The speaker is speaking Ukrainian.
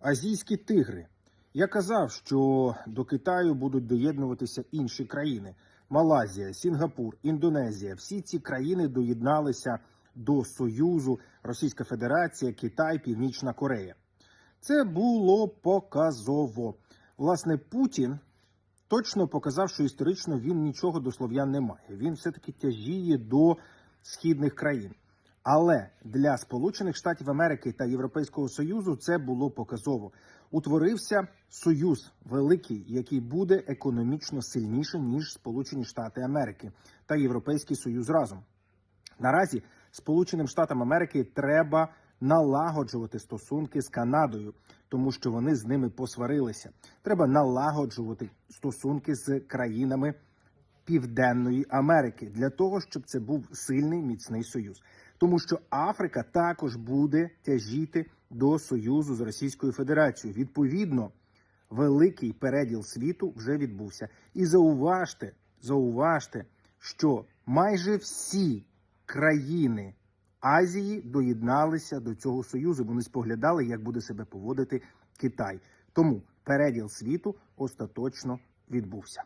Азійські тигри. Я казав, що до Китаю будуть доєднуватися інші країни: Малайзія, Сінгапур, Індонезія. Всі ці країни доєдналися до Союзу Російська Федерація, Китай, Північна Корея. Це було показово. Власне, Путін точно показав, що історично він нічого до слов'ян не має. Він все-таки тяжіє до східних країн. Але для Сполучених Штатів Америки та Європейського Союзу це було показово. Утворився союз великий, який буде економічно сильнішим ніж Сполучені Штати Америки та Європейський Союз разом. Наразі Сполученим Штатам Америки треба налагоджувати стосунки з Канадою, тому що вони з ними посварилися. Треба налагоджувати стосунки з країнами Південної Америки для того, щоб це був сильний міцний союз. Тому що Африка також буде тяжіти до союзу з Російською Федерацією. Відповідно, великий переділ світу вже відбувся. І зауважте, зауважте, що майже всі країни Азії доєдналися до цього союзу. Вони споглядали, як буде себе поводити Китай. Тому переділ світу остаточно відбувся.